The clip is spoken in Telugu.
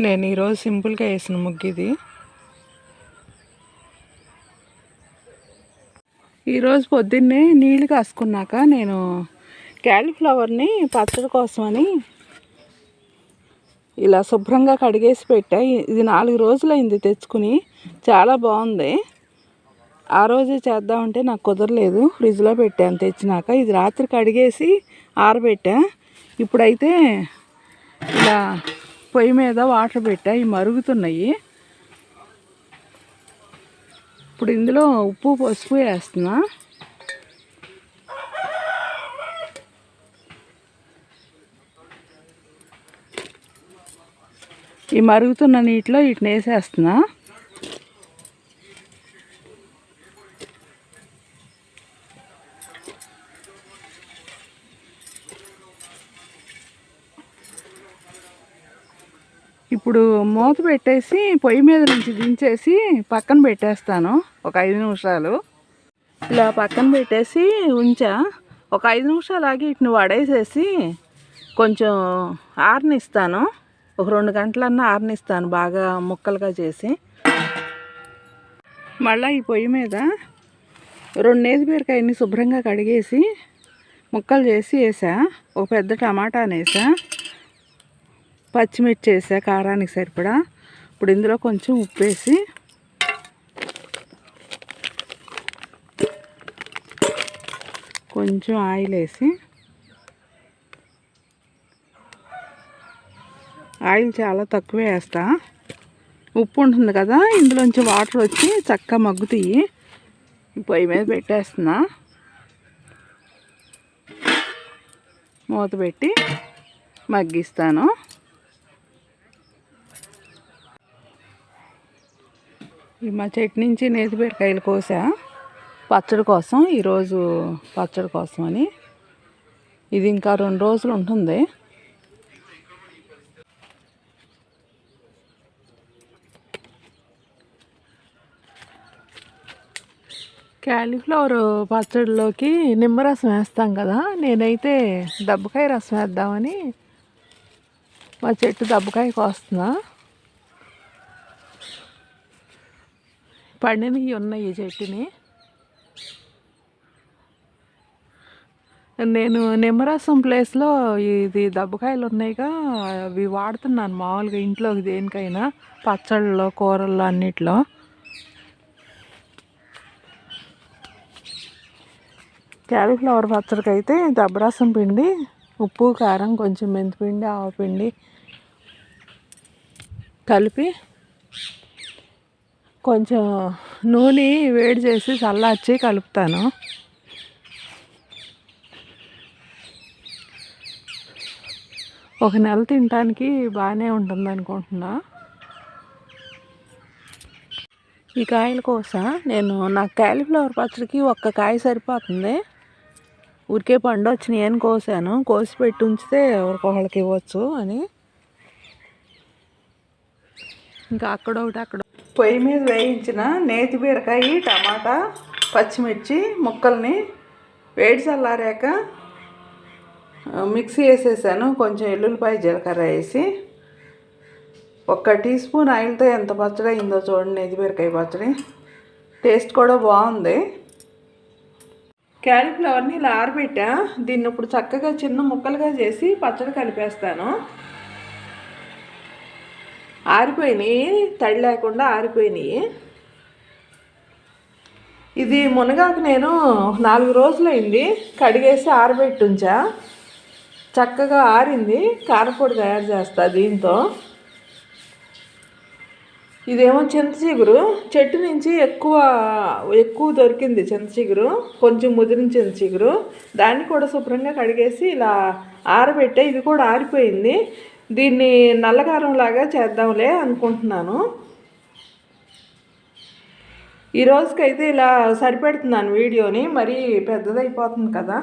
నేను ఈరోజు సింపుల్గా వేసిన ముగ్గు ఇది ఈరోజు పొద్దున్నే నీళ్ళు కాసుకున్నాక నేను క్యాలీఫ్లవర్ని పచ్చడి కోసమని ఇలా శుభ్రంగా కడిగేసి పెట్టా. ఇది నాలుగు రోజులైంది తెచ్చుకుని. చాలా బాగుంది. ఆ రోజే చేద్దామంటే నాకు కుదరలేదు. ఫ్రిడ్జ్లో పెట్టాను తెచ్చినాక. ఇది రాత్రి కడిగేసి ఆరబెట్టా. ఇప్పుడైతే ఇలా పొయ్యి మీద వాటర్ పెట్టా ఇవి మరుగుతున్నాయి. ఇప్పుడు ఇందులో ఉప్పు పసుపు వేస్తున్నా. ఈ మరుగుతున్న నీటిలో వీటిని వేసేస్తున్నా. ఇప్పుడు మూత పెట్టేసి పొయ్యి మీద నుంచి దించేసి పక్కన పెట్టేస్తాను. ఒక ఐదు నిమిషాలు. ఇలా పక్కన పెట్టేసి ఉంచా. ఒక ఐదు నిమిషాలు ఆగి ఇటుని వడేసేసి కొంచెం ఆరనిస్తాను. ఒక రెండు గంటలన్నా ఆరనిస్తాను బాగా ముక్కలుగా చేసి. మళ్ళీ ఈ పొయ్యి మీద రెండు నేతి బీరకాయని శుభ్రంగా కడిగేసి ముక్కలు చేసి వేసా. ఒక పెద్ద టమాటాని వేసా పచ్చిమిర్చి వేసా కారానికి సరిపడా. ఇప్పుడు ఇందులో కొంచెం ఉప్పు వేసి కొంచెం ఆయిల్ వేసి ఆయిల్ చాలా తక్కువే వేస్తా. ఉప్పు ఉంటుంది కదా ఇందులోంచి వాటర్ వచ్చి చక్కగా మగ్గుతాయి పొయ్యి మీద పెట్టేస్తున్నా. మూత పెట్టి మగ్గిస్తాను. మా చెట్టు నుంచి నేతిబెరకాయలు కోసా. పచ్చడి కోసం ఈరోజు పచ్చడి కోసం అని. ఇది ఇంకా రెండు రోజులు ఉంటుంది. క్యాలీఫ్లవర్ పచ్చడిలోకి నిమ్మరసం వేస్తాం కదా నేనైతే దబ్బకాయ రసం వేద్దామని మా చెట్టు దబ్బకాయ కోస్తున్నా. పండినవి ఉన్నాయి ఈ చెట్టుని. నేను నిమ్మరసం ప్లేస్లో ఇది దబ్బకాయలు ఉన్నాయిగా అవి వాడుతున్నాను మామూలుగా ఇంట్లో దేనికైనా పచ్చళ్ళలో కూరల్లో అన్నిట్లో. క్యాలీఫ్లవర్ పచ్చడికి అయితే దబ్బరసం పిండి ఉప్పు కారం కొంచెం మెంతిపిండి ఆవపిండి కలిపి కొంచెం నూనె వేడి చేసి చల్లార్చి కలుపుతాను. ఒక నెల తినడానికి బాగానే ఉంటుంది అనుకుంటున్నా. ఈ కాయల కోస నేను నాకు క్యాలీఫ్లవర్ పచ్చడికి ఒక్క కాయ సరిపోతుంది. ఊరికే పండు వచ్చినాయి అని కోసాను. కోసి పెట్టి ఉంచితే ఎవరికొకళ్ళకి ఇవ్వచ్చు అని. ఇంకా అక్కడ ఒకటి అక్కడ పొయ్యి మీద వేయించిన నేతి బీరకాయ టమాటా పచ్చిమిర్చి ముక్కల్ని వేడి చల్లారాక మిక్సీ వేసేసాను. కొంచెం ఎల్లుల్లిపాయ జీలకర్ర వేసి ఒక్క టీ స్పూన్ ఆయిల్తో ఎంత పచ్చడి అయిందో చూడండి నేతి బీరకాయ పచ్చడి. టేస్ట్ కూడా బాగుంది. క్యాలీఫ్లవర్ని ఇలా ఆరబెట్టా దీన్ని ఇప్పుడు చక్కగా చిన్న ముక్కలుగా చేసి పచ్చడి కలిపేస్తాను. ఆరిపోయినాయి. తడి లేకుండా ఆరిపోయినాయి. ఇది మునగాకు నేను నాలుగు రోజులైంది కడిగేసి ఆరబెట్టి ఉంచా చక్కగా ఆరింది. కారపొడి తయారు చేస్తా దీంతో. ఇదేమో చింత చిగురు చెట్టు నుంచి ఎక్కువ ఎక్కువ దొరికింది చింత చిగురు కొంచెం ముదిరిన చింత చిగురు దాన్ని కూడా శుభ్రంగా కడిగేసి ఇలా ఆరబెట్టే. ఇది కూడా ఆరిపోయింది. దీన్ని నల్లగారంలాగా చేద్దాంలే అనుకుంటున్నాను. ఈ రోజుకైతే ఇలా సరిపెడుతున్నాను వీడియోని మరీ పెద్దదైపోతుంది కదా.